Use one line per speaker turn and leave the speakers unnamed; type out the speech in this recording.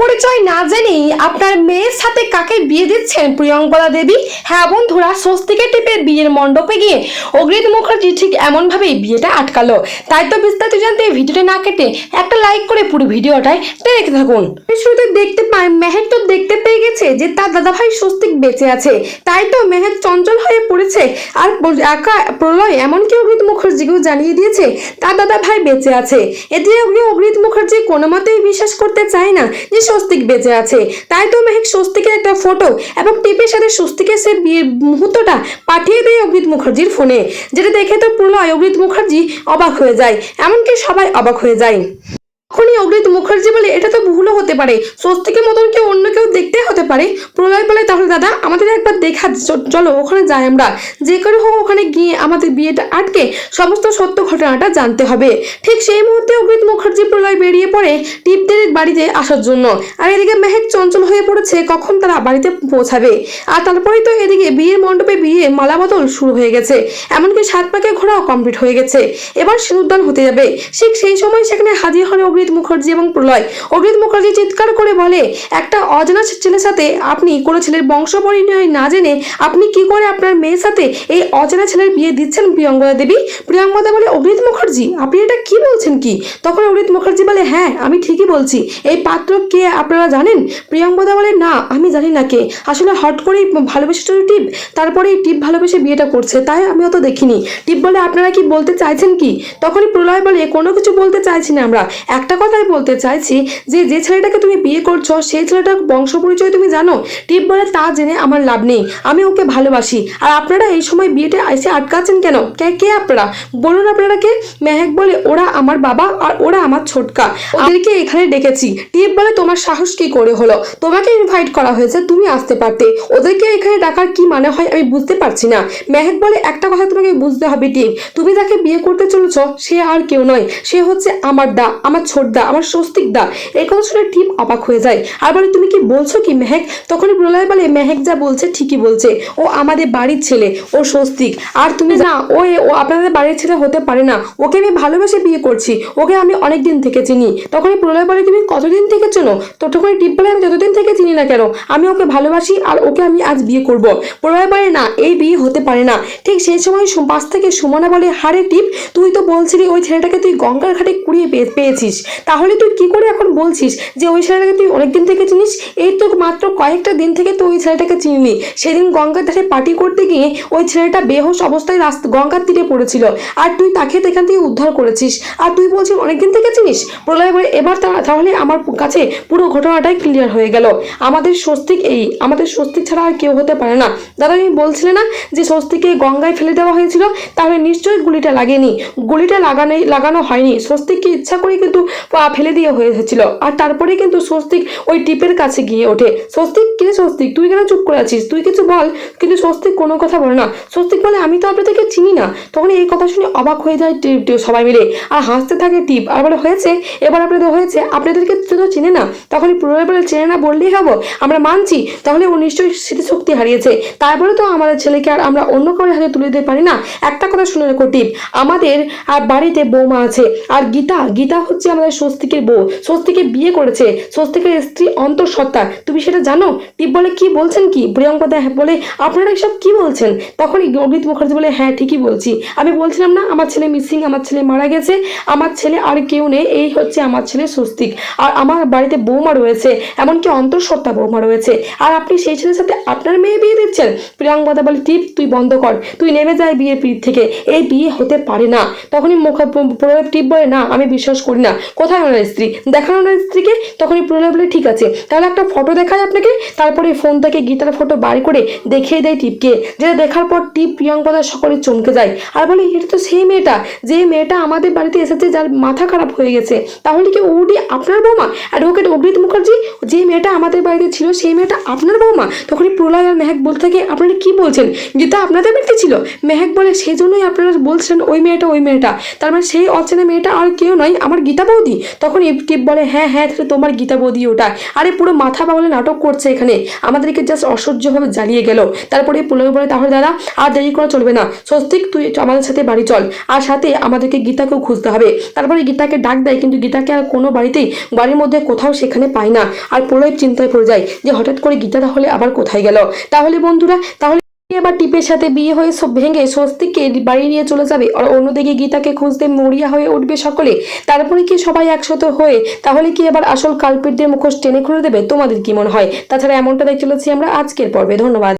পরিচয় না জেনেই আপনার মেয়ের সাথে কাকে বিয়ে দিচ্ছেন প্রিয়ঙ্কদা দেবী? হ্যাঁ বন্ধুরা, স্বস্তিকে টিপে বিয়ের মণ্ডপে গিয়ে অগ্রিত মুখার্জি ঠিক এমনভাবেই বিয়েটা আটকালো। তাই তো বিস্তারিত জানতে ভিডিওটা না কেটে একটা লাইক করে পুরো দেখতে থাকুন। শুরুতে দেখতে পাই মেহের তো দেখতে পেয়ে গেছে যে তার দাদাভাই স্বস্তিক বেঁচে আছে। তাই তো মেহের চঞ্চল হয়ে পড়েছে আর একা প্রলয় এমনকি অগ্রিত মুখার্জিকেও জানিয়ে দিয়েছে, তার দাদা ভাই বেঁচে আছে। এতে অগ্রিত মুখার্জি কোনো মতেই বিশ্বাস করতে চায় না যে স্বস্তিক বেঁচে আছে। তাই তো মেহেক স্বস্তিকের একটা ফটো এবং টিপের সাথে স্বস্তিকের সে বিয়ের মুহূর্তটা পাঠিয়ে দেয় অগ্রিত মুখার্জির ফোনে যেটা দেখে তো প্রলয় অগ্রিত মুখার্জি অবাক হয়ে যায়, এমনকি সবাই অবাক হয়ে যায়। তখনই অগ্রিত মুখার্জি বলে, এটা তো ভুলও হতে পারে। স্বস্তিকের মতন কেউ অন্য কেউ দেখতে হতে পারে। প্রলয় বলে, তাহলে দাদা, আমাদের একবার দেখা চলো, ওখানে যাই আমরা। যে করে হোক ওখানে গিয়ে আমাদের বিয়েটা আটকে সমস্ত সত্য ঘটনাটা জানতে হবে। ঠিক সেই মুহূর্তে অগ্রিত মুখার্জি প্রলয় বেরিয়ে পড়ে টিপদের বাড়িতে আসার জন্য। আর এদিকে মেহেক চঞ্চল হয়ে পড়েছে, কখন তারা বাড়িতে পৌঁছাবে? আর তারপরেই তো এদিকে বিয়ের মণ্ডপে বিয়ে মালা বদল শুরু হয়ে গেছে। এমনকি সাত পাকে ঘোরাও কমপ্লিট হয়ে গেছে। এবার সিঁদুরদান হতে যাবে। ঠিক সেই সময় সেখানে হাজির হন অগ্রিত মুখার্জি এবং প্রলয়। অগ্রিত মুখার্জি চিৎকার করে বলে, একটা অজানা ছেলের সাথে আপনি কোনো ছেলের বংশ পরিচয় না জেনে আপনি কি করে আপনার মেয়ের সাথে এই অজানা ছেলের বিয়ে দিচ্ছেন প্রিয়ঙ্গদা দেবী? প্রিয়ঙ্গদা বলে অগ্রিত মুখার্জি, আপনি এটা কি বলছেন কি? তখন অগ্রিত মুখার্জি বলে হ্যাঁ আমি ঠিকই বলছি। এই পাত্র কে আপনারা জানেন? প্রিয়ঙ্গদা বলে, না, আমি জানি না কে। আসলে হট করেই ভালোবেসে চলে টিপ। তারপরে এই টিপ ভালোবেসে বিয়েটা করছে, তাই আমি অত দেখিনি। টিপ বলে, আপনারা কি বলতে চাইছেন কি? তখনই প্রলয় বলে, কোনো কিছু বলতে চাইছি না আমরা। একটা কথাই বলতে চাইছি যে যে ছেলেটাকে তুমি বিয়ে করছ, সেই ছেলেটার বংশ পরিচয় তুমি জানো? টিপ বলে তা জেনে আমার লাভ নেই। আমি ওকে ভালোবাসি। আর আপনারা এই সময় বিয়েটা এসে আটকাচ্ছেন কেন? কে কে আপনারা? বলুন আপনারা কে? মেহেক বলে, ওরা আমার বাবা আর ওরা আমার ছোটকা। ওদেরকে এখানে ডেকেছি। টিপ বলে তোমার সাহস কি করে হলো? তোমাকে ইনভাইট করা হয়েছে, তুমি আসতে পারতে। ওদেরকে এখানে ডাকার কি মানে হয় আমি বুঝতে পারছি না। মেহেক বলে, একটা কথা তোমাকে বুঝতে হবে, টিপ। তুমি যাকে বিয়ে করতে চলেছ, সে আর কেউ নয়। সে হচ্ছে আমার দা, আমার ছোট দা আমার স্বস্তিক দা। এই কথা শুনে টিপ অবাক হয়ে যায়। আর বলে তুমি কি বলছো কি মেহেক? তখনই প্রলয় বলে, মেহেক যা বলছে ঠিকই বলছে। ও আমাদের বাড়ির ছেলে, ও স্বস্তিক। আর তুমি না ও ও আপনাদের বাড়ির ছেলে হতে পারে না। ওকে আমি ভালোবেসে বিয়ে করছি। ওকে আমি অনেক দিন থেকে চিনি। তখনই প্রলয় বলে, তুমি কতদিন থেকে চেনো? তো তখনই টিপ বলে, আমি যতদিন থেকে চিনি না কেন? আমি ওকে ভালোবাসি আর ওকে আমি আজ বিয়ে করব। প্রলয় বলে, না, এই বিয়ে হতে পারে না। ঠিক সেই সময় পাশ থেকে সুমনা বলে, হারে টিপ, তুই তো বলছিলি ওই ছেলেটাকে তুই গঙ্গার ঘাটে কুড়িয়ে পেয়ে- পেয়েছিস। তাহলে তুই কি করে এখন বলছিস যে ওই ছেলেটাকে তুই অনেকদিন থেকে চিনিস? এই তো মাত্র কয়েকটা দিন থেকে তুই ওই ছেলেটাকে চিনলি সেদিন গঙ্গার ধারে পার্টি করতে গিয়ে ওই ছেলেটা বেহোশ অবস্থায় রাস্তা গঙ্গার তীরে পড়েছিল। আর তুই তাকে এখান থেকে উদ্ধার করেছিস। আর তুই বলছিস অনেকদিন থেকে চিনিস? প্রলয় বলে এবার তাহলে আমার কাছে পুরো ঘটনাটাই ক্লিয়ার হয়ে গেল। আমাদের স্বস্তিক এই আমাদের স্বস্তিক ছাড়া আর কেউ হতে পারে না। দাদা, তুমি বলছিলে না যে স্বস্তিকে গঙ্গায় ফেলে দেওয়া হয়েছিল? তাহলে নিশ্চয়ই গুলিটা লাগেনি। গুলিটা লাগানো লাগানো হয়নি। স্বস্তিককে ইচ্ছা করে কিন্তু ফেলে দিয়ে হয়েছিল আর তারপরে কিন্তু স্বস্তিক ওই টিপের কাছে গিয়ে ওঠে। স্বস্তিক কিরে স্বস্তিক? তুই কেন চুপ করে আছিস? তুই কিছু বল। কিন্তু স্বস্তিক কোনো কথা বলে না। স্বস্তিক বলে, আমি তো আপনাদেরকে চিনি না। তখন এই কথা শুনে অবাক হয়ে যায় সবাই মিলে। আর হাসতে থাকে টিপ। আর বলে, হয়েছে? এবার আপনাদের হয়েছে? আপনাদেরকে তো চেনে না? তখনই প্রলয় বলে, চেনে না বললেই হব। আমরা মানছি। তাহলে ও নিশ্চয়ই স্মৃতিশক্তি হারিয়েছে। তারপরে তো আমাদের ছেলেকে আর আমরা অন্য কারোর হাতে তুলে দিতে পারি না? একটা কথা শুনে রেখো টিপ। আমাদের আর বাড়িতে বৌমা আছে। আর গীতা গীতা হচ্ছে আমাদের স্বস্তিকের বউ, স্বস্তিকে বিয়ে করেছে স্বস্তিকের স্ত্রী অন্তঃসত্ত্বা। তুমি সেটা জানো? টিপ বলে, কি বলছেন কি? প্রিয়ঙ্কা দা বলে, আপনারা এসব কি বলছেন? তখনই অমিত মুখার্জি বলে হ্যাঁ ঠিকই বলছি। আমি বলছিলাম না, আমার ছেলে মিসিং আমার ছেলে মারা গেছে, আমার ছেলে আর কেউ নেই, এই হচ্ছে আমার ছেলে স্বস্তিক। আর আমার বাড়িতে বৌমা রয়েছে, এমনকি অন্তঃসত্ত্বা বৌমা রয়েছে। আর আপনি সেই ছেলের সাথে আপনার মেয়ে বিয়ে দিচ্ছেন? প্রিয়ঙ্কা বলে টিপ তুই বন্ধ কর। তুই নেমে যায় বিয়ের পিঠ থেকে। এই বিয়ে হতে পারে না। তখনই মুখ টিপ বলে, না, আমি বিশ্বাস করি না। কোথায় ওনার স্ত্রী? দেখানো ওনার স্ত্রীকে? তখনই প্রণব বলে, ঠিক আছে। তাহলে একটা ফটো দেখায় আপনাকে। তারপরে ফোন থেকে গীতার ফটো বার করে দেখিয়ে দেয় টিপকে। যেটা দেখার পর টিপ প্রিয়ঙ্কদা সকলে চমকে যায়। আর বলে, এটা তো সেই মেয়েটা। যে মেয়েটা আমাদের বাড়িতে এসেছে, যার মাথা খারাপ হয়ে গেছে। তাহলে কি ওটি আপনার বৌমা? অ্যাডভোকেট অগ্রিত মুখার্জি, যে মেয়েটা আমাদের বাড়িতে ছিল, সেই মেয়েটা আপনার বৌমা? তখনই প্রলয় আর মেহেক বলতে থাকে, আপনারা কি বলছেন? গীতা আপনাদের বাড়িতে ছিল? মেহেক বলে, সেই জন্যই আপনারা বলছেন ওই মেয়েটা ওই মেয়েটা। তার মানে সেই অচেনা মেয়েটা আর কেউ নয়, আমার গীতা বৌদি। তখন এই টিপ বলে হ্যাঁ হ্যাঁ তাহলে তোমার গীতা বৌদি ওটা আরে, পুরো মাথা পাগলে নাটক করছে এখানে। আমাদেরকে জাস্ট অসহ্যভাবে জ্বালিয়ে গেল। তারপরে প্রলয় বলে, তাহলে দাদা, আর দেরি করা চলবে না। স্বস্তিক, তুই আমাদের সাথে বাড়ি চল। আর সাথে আমাদেরকে গীতাকেও খুঁজতে হবে। তারপরে গীতাকে ডাক দেয়, কিন্তু গীতাকে আর কোনো বাড়িতেই, বাড়ির মধ্যে কোথাও সেখানে পায় না। আর প্রলয় চিন্তায় পড়ে যায় যে হঠাৎ করে গীতা তাহলে আবার কোথায় গেল? তাহলে বন্ধুরা, তাহলে এবার টিপের সাথে বিয়ে হয়ে সব ভেঙে স্বস্তিকে বাড়ি নিয়ে চলে যাবে। আর অন্যদিকে গীতাকে খুঁজতে মরিয়া হয়ে উঠবে সকলে। তারপরে কি সবাই একসাথে হয়ে, তাহলে কি এবার আসল কালপিটদের মুখোশ টেনে খুলে দেবে? তোমাদের কি মনে হয়? তাছাড়া এমনটা দেখতে চলেছি আমরা আজকের পর্বে। ধন্যবাদ।